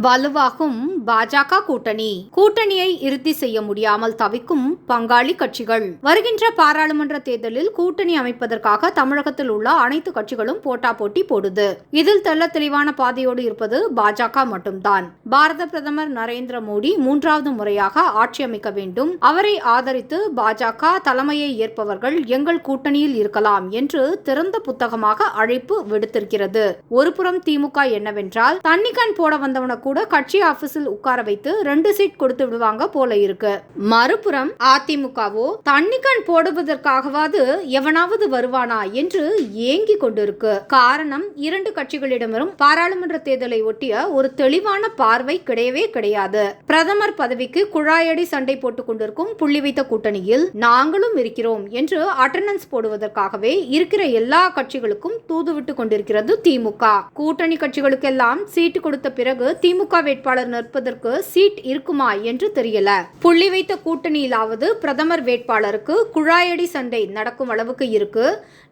வலுவாகும் பாஜக கூட்டணி. கூட்டணியை இறுதி செய்ய முடியாமல் தவிக்கும் பங்காளி கட்சிகள். வருகின்ற பாராளுமன்ற தேர்தலில் கூட்டணி அமைப்பதற்காக தமிழகத்தில் உள்ள அனைத்து கட்சிகளும் போட்டா போட்டி போடுது. இதில் தெல்ல தெளிவான பாதையோடு இருப்பது பாஜக மட்டும்தான். பாரத பிரதமர் நரேந்திர மோடி மூன்றாவது முறையாக ஆட்சி அமைக்க வேண்டும். அவரை ஆதரித்து பாஜக தலைமையை ஏற்பவர்கள் எங்கள் கூட்டணியில் இருக்கலாம் என்று திறந்த புத்தகமாக அழைப்பு விடுத்திருக்கிறது. ஒருபுறம் திமுக என்னவென்றால் தண்ணிக்கண் போட வந்தவன கூட கட்சி ஆபீஸில் உட்கார வைத்து ரெண்டு சீட் கொடுத்து விடுவாங்க போல இருக்கு. மறுபுறம் அதிமுகவோ தண்ணிக்கண் போடுவதற்காகவாது எவனாவது வருவானா என்று ஏங்கி கொண்டிருக்கு. காரணம் இரண்டு கட்சிகளிடமிரும் பாராளுமன்ற தேர்தலை ஒட்டிய ஒரு தெளிவான பார்வை கிடையவே கிடையாது. பிரதமர் பதவிக்கு குழாயடி சண்டை போட்டுக் கொண்டிருக்கும் புள்ளி வைத்த கூட்டணியில் நாங்களும் இருக்கிறோம் என்று அட்டண்டன்ஸ் போடுவதற்காகவே இருக்கிற எல்லா கட்சிகளுக்கும் தூதுவிட்டு கொண்டிருக்கிறது திமுக. கூட்டணி கட்சிகளுக்கெல்லாம் சீட்டு கொடுத்த பிறகு திமுக வேட்பாளர் நிற்பதற்கு சீட் இருக்குமா என்று தெரியல. புள்ளி வைத்த கூட்டணியிலாவது பிரதமர் வேட்பாளருக்கு குழாயடி சண்டை நடக்கும் அளவுக்கு இருக்கு.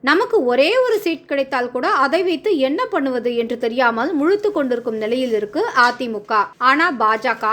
நமக்கு ஒரே ஒரு சீட் கிடைத்தால் கூட அதை வைத்து என்ன பண்ணுவது என்று தெரியாமல் முழுத்து கொண்டிருக்கும் நிலையில் இருக்கு அதிமுக ஆனா பாஜக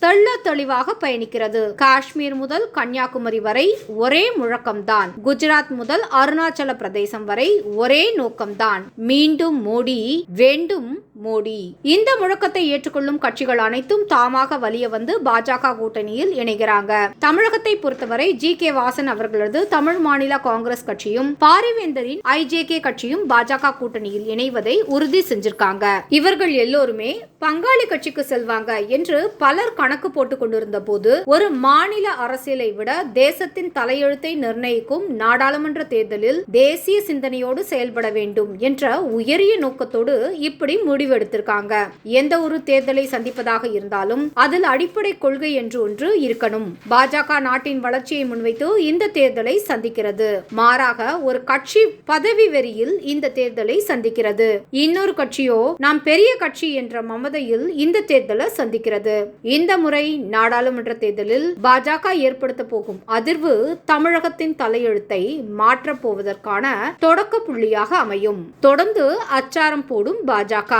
தெள்ள தெளிவாக பயணிக்கிறது. காஷ்மீர் முதல் கன்னியாகுமரி வரை ஒரே முழக்கம்தான். குஜராத் முதல் அருணாச்சல பிரதேசம் வரை ஒரே நோக்கம்தான். மீண்டும் மோடி வேண்டும் மோடி. இந்த முழக்கத்தை ஏற்றுக்கொள்ளும் கட்சிகள் அனைத்தும் தாமாக வலிய வந்து பாஜக கூட்டணியில் இணைகிறாங்க. தமிழகத்தை பொறுத்தவரை ஜி. கே. வாசன் அவர்களது தமிழ் மாநில காங்கிரஸ் கட்சியும் பாரிவேந்தரின் ஐஜேகே கட்சியும் பாஜக கூட்டணியில் இணைவதை உறுதி செஞ்சிருக்காங்க. இவர்கள் எல்லோருமே பங்காளி கட்சிக்கு செல்வாங்க என்று பலர் கணக்கு கணக்கு போட்டுக் கொண்டிருந்த போது ஒரு மாநில அரசியலை விட தேசத்தின் தலையெழுத்தை நிர்ணயிக்கும் நாடாளுமன்ற தேர்தலில் தேசிய சிந்தனையோடு செயல்பட வேண்டும் என்ற உயரிய நோக்கத்தோடு இப்படி முடிவெடுத்திருக்காங்க. எந்த ஒரு தேர்தலை சந்திப்பதாக இருந்தாலும் அதில் அடிப்படை கொள்கை என்று ஒன்று இருக்கணும். பாஜக நாட்டின் வளர்ச்சியை முன்வைத்து இந்த தேர்தலை சந்திக்கிறது. மாறாக ஒரு கட்சி பதவி வெறியில் இந்த தேர்தலை சந்திக்கிறது. இன்னொரு கட்சியோ நாம் பெரிய கட்சி என்ற மமதையில் இந்த தேர்தலை சந்திக்கிறது. இந்த முறை நாடாளுமன்ற தேர்தலில் பாஜக ஏற்படுத்த போகும் அதிர்வு தமிழகத்தின் தலையெழுத்தை மாற்றப் போவதற்கான தொடக்க புள்ளியாக அமையும். தொடர்ந்து அச்சாரம் போடும் பாஜக.